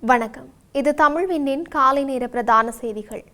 வணக்கம். இது தமிழ் விண்ணின் காலை நேர பிரதான செய்திகள்.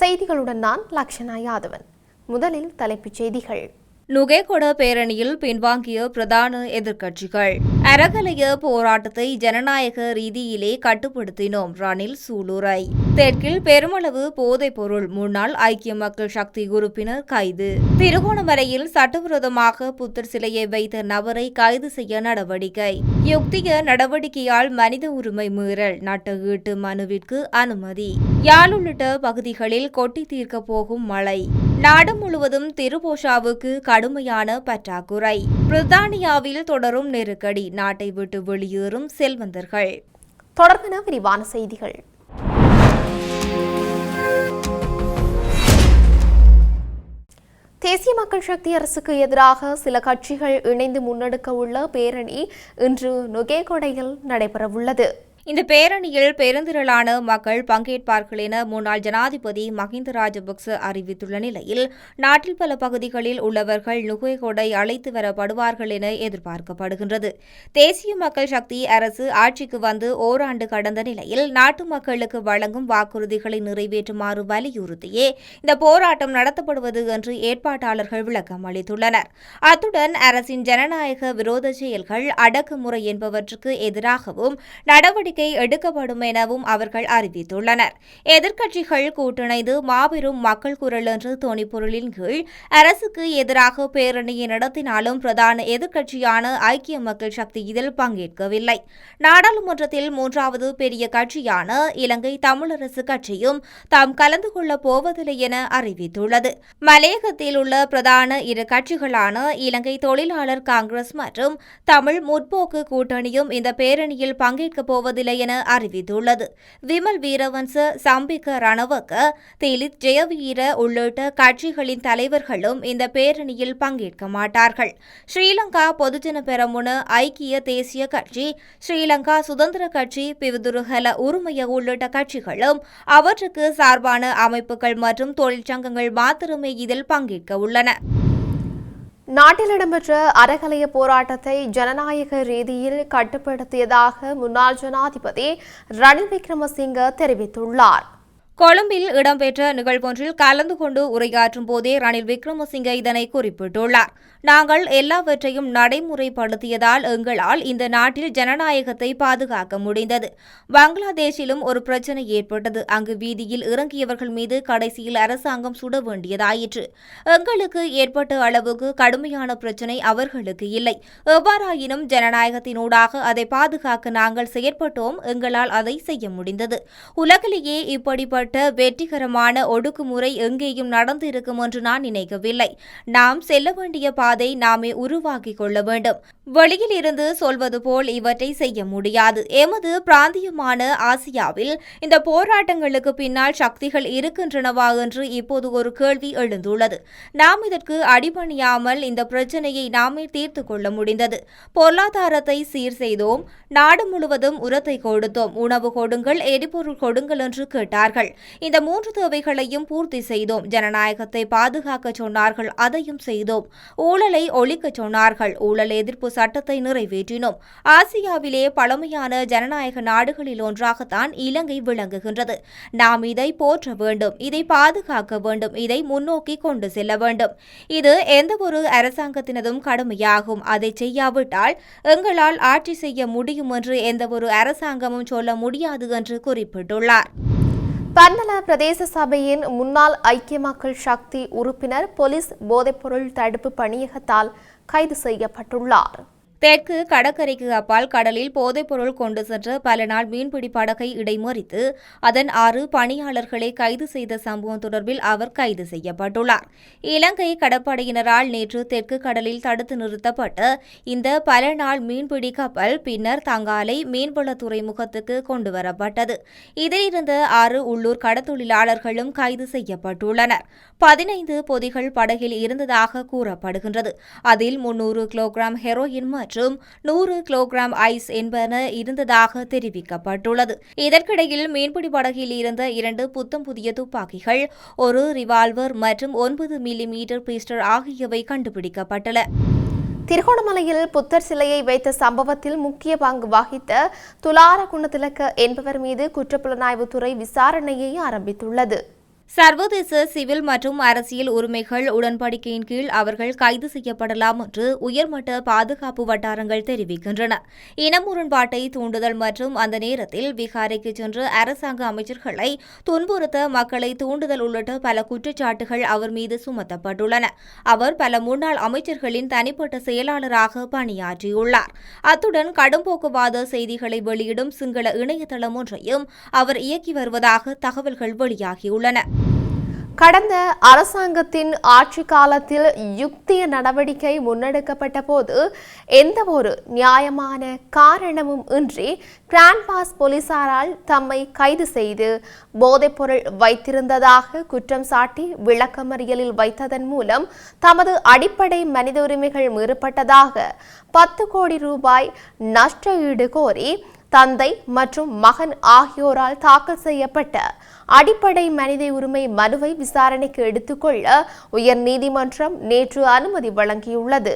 செய்திகளுடன் நான் லக்ஷனா யாதவன். முதலில் தலைப்புச் செய்திகள். நுகேகொட பேரணியில் பின்வாங்கிய பிரதான எதிர்க்கட்சிகள். அறகலைய போராட்டத்தை ஜனநாயக ரீதியிலே கட்டுப்படுத்தினோம். ரணில் சூளுரை. தெற்கில் பெருமளவு போதைப் பொருள் முன்னாள் ஐக்கிய மக்கள் சக்தி உறுப்பினர் கைது. திருகோணமலையில் சட்டவிரோதமாக புத்தர் சிலையை வைத்த நபரை கைது செய்ய நடவடிக்கை. யுக்திய நடவடிக்கையால் மனித உரிமை மீறல் நட்டஈட்டு மனுவிற்கு அனுமதி. யாழ் உள்ளிட்ட பகுதிகளில் கொட்டி தீர்க்கப் போகும் மழை. நாடு முழுவதும் திருபோஷாவுக்கு கடுமையான பற்றாக்குறை. பிரித்தானியாவில் தொடரும் நெருக்கடி நாட்டை விட்டு வெளியேறும் செல்வந்தர்கள். தொடர்பான விரிவான செய்திகள். தேசிய மக்கள் சக்தி அரசுக்கு எதிராக சில கட்சிகள் இணைந்து முன்னெடுக்க உள்ள பேரணி இன்று நுகேகொடையில் நடைபெறவுள்ளது. இந்த பேரணியில் பெருந்திரளான மக்கள் பங்கேற்பார்கள் என முன்னாள் ஜனாதிபதி மஹிந்த ராஜபக்ச அறிவித்துள்ள நிலையில் நாட்டில் பல பகுதிகளில் உள்ளவர்கள் நுகைகொடை அழைத்து வரப்படுவார்கள் என எதிர்பார்க்கப்படுகின்றது. தேசிய மக்கள் சக்தி அரசு ஆட்சிக்கு வந்து ஓராண்டு கடந்த நிலையில் நாட்டு மக்களுக்கு வழங்கும் வாக்குறுதிகளை நிறைவேற்றுமாறு வலியுறுத்தியே இந்த போராட்டம் நடத்தப்படுவது என்று ஏற்பாட்டாளர்கள் விளக்கம் அளித்துள்ளனர். அத்துடன் அரசின் ஜனநாயக விரோத செயல்கள் அடக்குமுறை என்பவற்றுக்கு எதிராகவும் நடவடிக்கை எடுக்கப்படும் எனவும் அவர்கள் அறிவித்துள்ளனர். எதிர்க்கட்சிகள் கூட்டிணைந்து மாபெரும் மக்கள் குரல் என்ற தொனிப்பொருளின் கீழ் அரசுக்கு எதிராக பேரணியை நடத்தினாலும் பிரதான எதிர்க்கட்சியான ஐக்கிய மக்கள் சக்தி இதில் பங்கேற்கவில்லை. நாடாளுமன்றத்தில் மூன்றாவது பெரிய கட்சியான இலங்கை தமிழரசு கட்சியும் தாம் கலந்து கொள்ளப் போவதில்லை என அறிவித்துள்ளது. மலையகத்தில் உள்ள பிரதான இரு கட்சிகளான இலங்கை தொழிலாளர் காங்கிரஸ் மற்றும் தமிழ் முற்போக்கு கூட்டணியும் இந்த பேரணியில் பங்கேற்கப் போவதில்லை என அறிவித்துள்ளது. விமல் வீரவன்ச சம்பிக்க ரணவக்க திலித் ஜெயவீர உள்ளிட்ட கட்சிகளின் தலைவர்களும் இந்த பேரணியில் பங்கேற்க மாட்டார்கள். ஸ்ரீலங்கா பொதுஜன பெரமுன ஐக்கிய தேசிய கட்சி ஸ்ரீலங்கா சுதந்திர கட்சி பிவிதுருகல உரிமைய உள்ளிட்ட கட்சிகளும் அவற்றுக்கு சார்பான அமைப்புகள் மற்றும் தொழிற்சங்கங்கள் மாத்திரமே இதில் பங்கேற்க உள்ளன. நாட்டில் இடம்பெற்ற அறகலைய போராட்டத்தை ஜனநாயக ரீதியில் கட்டுப்படுத்தியதாக முன்னாள் ஜனாதிபதி ரணில் விக்ரமசிங்க தெரிவித்துள்ளார். கொழும்பில் இடம்பெற்ற நிகழ்வொன்றில் கலந்து கொண்டு உரையாற்றும் போதே ரணில் விக்ரமசிங்க இதனை குறிப்பிட்டுள்ளார். நாங்கள் எல்லாவற்றையும் நடைமுறைப்படுத்தியதால் எங்களால் இந்த நாட்டில் ஜனநாயகத்தை பாதுகாக்க முடிந்தது. பங்களாதேஷிலும் ஒரு பிரச்சனை ஏற்பட்டது. அங்கு வீதியில் இறங்கியவர்கள் மீது கடைசியில் அரசாங்கம் சுட வேண்டியதாயிற்று. எங்களுக்கு ஏற்பட்ட அளவுக்கு கடுமையான பிரச்சனை அவர்களுக்கு இல்லை. எவ்வாறாயினும் ஜனநாயகத்தினூடாக அதை பாதுகாக்க நாங்கள் செயற்பட்டோம். எங்களால் அதை செய்ய முடிந்தது. உலகிலேயே இப்படிப்பட்ட வெற்றிகரமான ஒடுக்குமுறை எங்கேயும் நடந்திருக்கும் என்று நான் நினைக்கவில்லை. நாம் செல்ல வேண்டிய பாதை நாமே உருவாக்கிக் கொள்ள வேண்டும். வெளியில் இருந்து சொல்வது போல் இவற்றை செய்ய முடியாது. எமது பிராந்தியமான ஆசியாவில் இந்த போராட்டங்களுக்கு பின்னால் சக்திகள் இருக்கின்றனவா என்று இப்போது ஒரு கேள்வி எழுந்துள்ளது. நாம் இதற்கு அடிபணியாமல் இந்த பிரச்சனையை நாமே தீர்த்து கொள்ள முடிந்தது. பொருளாதாரத்தை சீர் செய்தோம். நாடு முழுவதும் உரத்தை கொடுத்தோம். உணவு கொடுங்கள் எரிபொருள் கொடுங்கள் என்று கேட்டார்கள். இந்த மூன்று தேவைகளையும் பூர்த்தி செய்தோம். ஜனநாயகத்தை பாதுகாக்க சொன்னார்கள். அதையும் செய்தோம். ஊழலை ஒழிக்க சொன்னார்கள். ஊழல் எதிர்ப்பு சட்டத்தை நிறைவேற்றினோம். ஆசியாவிலே பழமையான ஜனநாயக நாடுகளில் ஒன்றாகத்தான் இலங்கை விளங்குகின்றது. நாம் இதை போற்ற வேண்டும். இதை பாதுகாக்க வேண்டும். இதை முன்னோக்கி கொண்டு செல்ல வேண்டும். இது எந்தவொரு அரசாங்கத்தினதும் கடமையாகும். அதை செய்யாவிட்டால் எங்களால் ஆட்சி செய்ய முடியும் என்று எந்தவொரு அரசாங்கமும் சொல்ல முடியாது என்று குறிப்பிட்டுள்ளார். பன்னல பிரதேச சபையின் முன்னாள் ஐக்கிய மக்கள் சக்தி உறுப்பினர் போலீஸ் போதைப்பொருள் தடுப்பு பணியகத்தால் கைது செய்யப்பட்டுள்ளார். தெற்கு கடற்கரைக்கு அப்பால் கடலில் போதைப்பொருள் கொண்டு சென்ற பல நாள் மீன்பிடி படகை இடைமறித்து அதன் ஆறு பணியாளர்களை கைது செய்த சம்பவம் தொடர்பில் அவர் கைது செய்யப்பட்டுள்ளார். இலங்கை கடற்படையினரால் நேற்று தெற்கு கடலில் தடுத்து நிறுத்தப்பட்ட இந்த பல நாள் மீன்பிடி கப்பல் பின்னர் தங்காலை மீன்வள துறைமுகத்துக்கு கொண்டுவரப்பட்டது இதில் இருந்த ஆறு உள்ளூர் கடத்தொழிலாளர்களும் கைது செய்யப்பட்டுள்ளனர். பதினைந்து பொதிகள் படகில் இருந்ததாக கூறப்படுகின்றது. அதில் முன்னூறு கிலோகிராம் ஹெரோயின் மற்றும் நூறு கிலோகிராம் ஐஸ் என்பன இருந்ததாக தெரிவிக்கப்பட்டுள்ளது. இதற்கிடையில் மீன்பிடி படகில் இருந்த இரண்டு புத்தம் புதிய துப்பாக்கிகள் ஒரு ரிவால்வர் மற்றும் ஒன்பது மில்லி மீட்டர் பிஸ்டல் ஆகியவை கண்டுபிடிக்கப்பட்டன. திருகோணமலையில் புத்தர் சிலையை வைத்த சம்பவத்தில் முக்கிய பங்கு வகித்த துலார குணத்திலக்க என்பவர் மீது குற்றப்புலனாய்வுத்துறை விசாரணையை ஆரம்பித்துள்ளது. சர்வதேச சிவில் மற்றும் அரசியல் உரிமைகள் உடன்படிக்கையின் கீழ் அவர்கள் கைது செய்யப்படலாம் என்று உயர்மட்ட பாதுகாப்பு வட்டாரங்கள் தெரிவிக்கின்றன. இன முரண்பாட்டை தூண்டுதல் மற்றும் அந்த நேரத்தில் விகாரைக்கு சென்று அரசாங்க அமைச்சர்களை துன்புறுத்த மக்களை தூண்டுதல் உள்ளிட்ட பல குற்றச்சாட்டுகள் அவர் மீது சுமத்தப்பட்டுள்ளன. அவர் பல முன்னாள் அமைச்சர்களின் தனிப்பட்ட செயலாளராக பணியாற்றியுள்ளார். அத்துடன் கடும்போக்குவாத செய்திகளை வெளியிடும் சிங்கள இணையதளம் ஒன்றையும் அவர் இயக்கி வருவதாக தகவல்கள் வெளியாகியுள்ளன. கடந்த அரசாங்கத்தின் ஆட்சி காலத்தில் யுக்திய நடவடிக்கை முன்னெடுக்கப்பட்ட போது எந்தவொரு நியாயமான காரணமும் இன்றி கிராண்ட்பாஸ் போலீசாரால் தம்மை கைது செய்து போதைப்பொருள் வைத்திருந்ததாக குற்றம் சாட்டி விளக்கமறியலில் வைத்ததன் மூலம் தமது அடிப்படை மனித உரிமைகள் மீறப்பட்டதாக பத்து கோடி ரூபாய் நஷ்ட ஈடு கோரி தந்தை மற்றும் மகன் ஆகியோரால் தாக்கல் செய்யப்பட்ட அடிப்படை மனித உரிமை மனுவை விசாரணைக்கு எடுத்துக்கொள்ள உயர் நீதிமன்றம் நேற்று அனுமதி வழங்கியுள்ளது.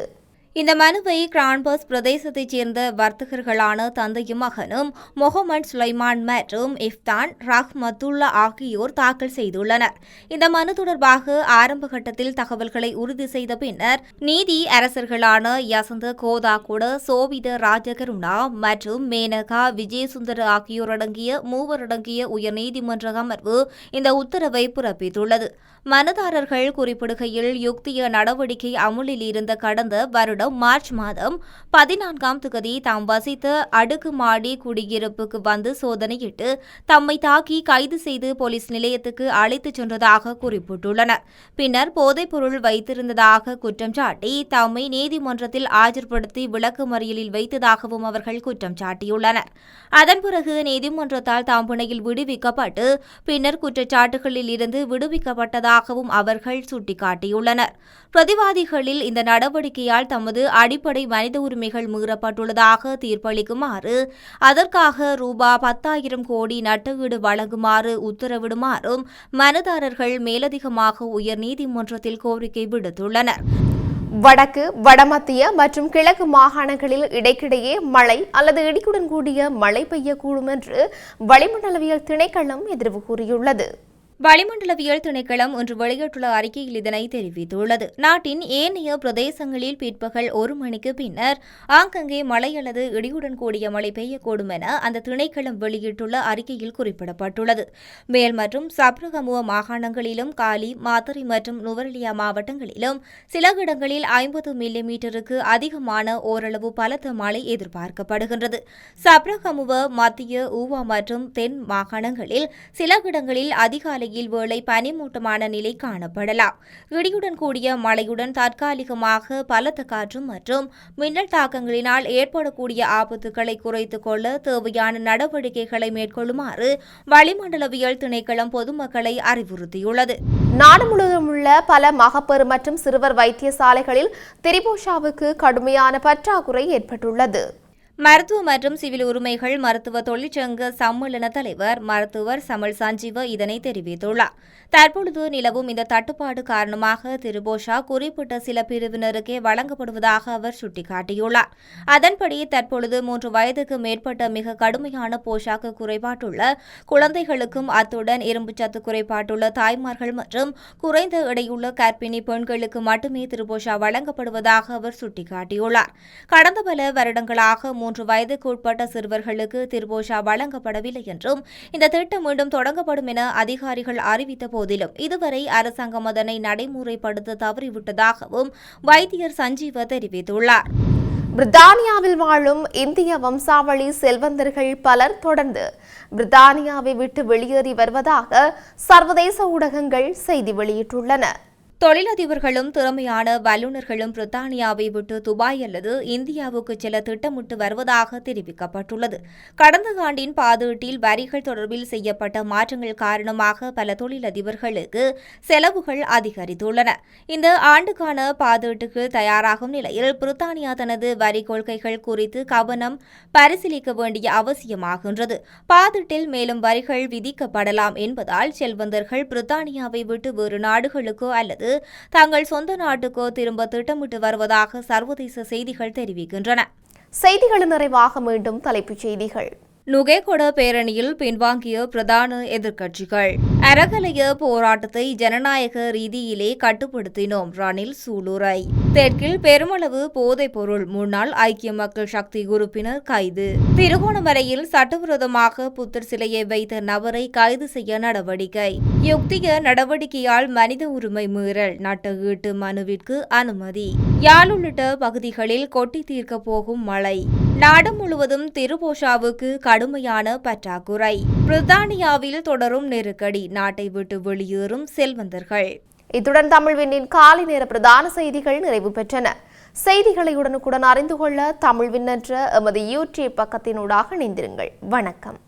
இந்த மனுவை கிரான்பஸ் பிரதேசத்தைச் சேர்ந்த வர்த்தகர்களான தந்தையும் மகனும் முகமது சுலைமான் மற்றும் இஃப்தான் ரஹ்மத்துல்லா ஆகியோர் தாக்கல் செய்துள்ளனர். இந்த மனு தொடர்பாக ஆரம்ப கட்டத்தில் தகவல்களை உறுதி செய்த பின்னர் நீதி அரசர்களான யசந்த கோதாகுட சோபித ராஜகருணா மற்றும் மேனகா விஜயசுந்தர் ஆகியோர் அடங்கிய மூவர் அடங்கிய உயர்நீதிமன்ற அமர்வு இந்த உத்தரவை பிறப்பித்துள்ளது. மனுதாரர்கள் குறிப்பிடுகையில் யுக்திய நடவடிக்கை அமுலில் இருந்த கடந்த வருடம் வருடம் மார்ச் மாதம் பதினான்காம் திகதி தாம் வசித்த அடுக்குமாடி குடியிருப்புக்கு வந்து சோதனையிட்டு தம்மை தாக்கி கைது செய்து போலீஸ் நிலையத்துக்கு அழைத்துச் சென்றதாக குறிப்பிட்டுள்ளனர். பின்னர் போதைப்பொருள் வைத்திருந்ததாக குற்றம் சாட்டி தம்மை நீதிமன்றத்தில் ஆஜர்படுத்தி விளக்குமறியலில் வைத்ததாகவும் அவர்கள் குற்றம் சாட்டியுள்ளனர். அதன் பிறகு நீதிமன்றத்தால் தாம் பிணையில் விடுவிக்கப்பட்டு பின்னர் குற்றச்சாட்டுகளில் இருந்து விடுவிக்கப்பட்டதாகவும் அவர்கள் சுட்டிக்காட்டியுள்ளனர். பிரதிவாதிகளில் இந்த நடவடிக்கையால் தமது அடிப்படை மனித உரிமைகள் மீறப்பட்டுள்ளதாக தீர்ப்பளிக்குமாறு அதற்காக ரூபா பத்தாயிரம் கோடி நட்டஈடு வழங்குமாறு உத்தரவிடுமாறும் மனுதாரர்கள் மேலதிகமாக உயர்நீதிமன்றத்தில் கோரிக்கை விடுத்துள்ளனர். வடக்கு வடமத்திய மற்றும் கிழக்கு மாகாணங்களில் இடைக்கிடையே மழை அல்லது இடியுடன் கூடிய மழை பெய்யக்கூடும் என்று வளிமண்டலவியல் திணைக்களம் எதிர்வு கூறியுள்ளது. வளிமண்டலவியல் திணைக்களம் ஒன்று வெளியிட்டுள்ள அறிக்கையில் இதனை தெரிவித்துள்ளது. நாட்டின் ஏனைய பிரதேசங்களில் பிற்பகல் ஒரு மணிக்கு பின்னர் ஆங்கங்கே மழை அல்லது இடியுடன் கூடிய மழை பெய்யக்கூடும் என அந்த திணைக்களம் வெளியிட்டுள்ள அறிக்கையில் குறிப்பிடப்பட்டுள்ளது. மேல் மற்றும் சப்ரகமுவ மாகாணங்களிலும் காலி மாத்தறை மற்றும் நுவரெலியா மாவட்டங்களிலும் சில இடங்களில் ஐம்பது மில்லி மீட்டருக்கு அதிகமான ஓரளவு பலத்த மழை எதிர்பார்க்கப்படுகின்றது. சப்ரகமுவ மத்திய ஊவா மற்றும் தென் மாகாணங்களில் சில இடங்களில் அதிகாலை பகுதியில் வேளை பனிமூட்டமான நிலை காணப்படலாம். இடியுடன் கூடிய மழையுடன் தற்காலிகமாக பலத்த காற்று மற்றும் மின்னல் தாக்கங்களினால் ஏற்படக்கூடிய ஆபத்துகளை குறைத்துக் கொள்ள தேவையான நடவடிக்கைகளை மேற்கொள்ளுமாறு வளிமண்டலவியல் திணைக்களம் பொதுமக்களை அறிவுறுத்தியுள்ளது. நாடு முழுவதும் உள்ள பல மகப்பெரு மற்றும் சிறுவர் வைத்தியசாலைகளில் திரிபோஷாவுக்கு கடுமையான பற்றாக்குறை ஏற்பட்டுள்ளது. மருத்துவ மற்றும் சிவில் உரிமைகள் மருத்துவ தொழிற்சங்க சம்மேளன தலைவர் மருத்துவர் சமல் சஞ்சீவ இதனை தெரிவித்துள்ளார். தற்பொழுது நிலவும் இந்த தட்டுப்பாடு காரணமாக திருபோஷா குறிப்பிட்ட சில பிரிவினருக்கே வழங்கப்படுவதாக அவர் சுட்டிக்காட்டியுள்ளார். அதன்படி தற்பொழுது மூன்று வயதுக்கு மேற்பட்ட மிக கடுமையான போஷாக்கு குறைபாட்டுள்ள குழந்தைகளுக்கும் அத்துடன் இரும்புச்சத்து குறைபாட்டுள்ள தாய்மார்கள் மற்றும் குறைந்த எடையுள்ள கர்ப்பிணி பெண்களுக்கு மட்டுமே திருபோஷா வழங்கப்படுவதாக அவர் சுட்டிக்காட்டியுள்ளார். கடந்த பல வருடங்களாக மூன்று வயதுக்கு உட்பட்ட சிறுவர்களுக்கு திருபோஷா வழங்கப்படவில்லை என்றும் இந்த திட்டம் மீண்டும் தொடங்கப்படும் என அதிகாரிகள் அறிவித்த போதிலும் இதுவரை அரசாங்கம் அதனை நடைமுறைப்படுத்த தவறிவிட்டதாகவும் வைத்தியர் சஞ்சீவ தெரிவித்துள்ளார். பிரித்தானியாவில் வாழும் இந்திய வம்சாவளி செல்வந்தர்கள் பலர் தொடர்ந்து பிரித்தானியாவை விட்டு வெளியேறி வருவதாக சர்வதேச ஊடகங்கள் செய்தி வெளியிட்டுள்ளன. தொழிலதிபர்களும் திறமையான வல்லுநர்களும் பிரித்தானியாவை விட்டு துபாய் அல்லது இந்தியாவுக்கு செல்ல திட்டமிட்டு வருவதாக தெரிவிக்கப்பட்டுள்ளது. கடந்த ஆண்டின் பாதீட்டில் வரிகள் தொடர்பில் செய்யப்பட்ட மாற்றங்கள் காரணமாக பல தொழிலதிபர்களுக்கு செலவுகள் அதிகரித்துள்ளன. இந்த ஆண்டுக்கான பாதீட்டுக்கு தயாராகும் நிலையில் பிரித்தானியா தனது வரி கொள்கைகள் குறித்து கவனம் பரிசீலிக்க வேண்டிய அவசியமாகின்றது. பாதீட்டில் மேலும் வரிகள் விதிக்கப்படலாம் என்பதால் செல்வந்தர்கள் பிரித்தானியாவை விட்டு வேறு நாடுகளுக்கோ அல்லது தங்கள் சொந்த நாட்டுக்கோ திரும்ப திட்டமிட்டு வருவதாக சர்வதேச செய்திகள் தெரிவிக்கின்றன. செய்திகளின் நிறைவாக மீண்டும் தலைப்புச் செய்திகள். நுகேகொட பேரணியில் பின்வாங்கிய பிரதான எதிர்க்கட்சிகள். அரகலைய போராட்டத்தை ஜனநாயக ரீதியிலே கட்டுப்படுத்தினோம் ரணில் சூளுரை. தெற்கில் பெருமளவு போதைப் பொருள் முன்னாள் ஐக்கிய மக்கள் சக்தி உறுப்பினர் கைது. திருகோணமலையில் சட்டவிரோதமாக புத்தர் சிலையை வைத்த நபரை கைது செய்ய நடவடிக்கை. யுக்திய நடவடிக்கையால் மனித உரிமை மீறல் நட்ட ஈட்டு மனுவிற்கு அனுமதி. யாழ் உள்ளிட்ட பகுதிகளில் கொட்டி தீர்க்கப் போகும் மழை. நாடு முழுவதும் திருபோஷாவுக்கு கடுமையான பற்றாக்குறை. பிரித்தானியாவில் தொடரும் நெருக்கடி நாட்டை விட்டு வெளியேறும் செல்வந்தர்கள். இத்துடன் தமிழ்வினின் காலை நேர பிரதான செய்திகள் நிறைவு பெற்றன. செய்திகளை உடனுக்குடன் அறிந்து கொள்ள தமிழ்வின் என்ற எமது யூடியூப் பக்கத்தினூடாக இணைந்திருங்கள். வணக்கம்.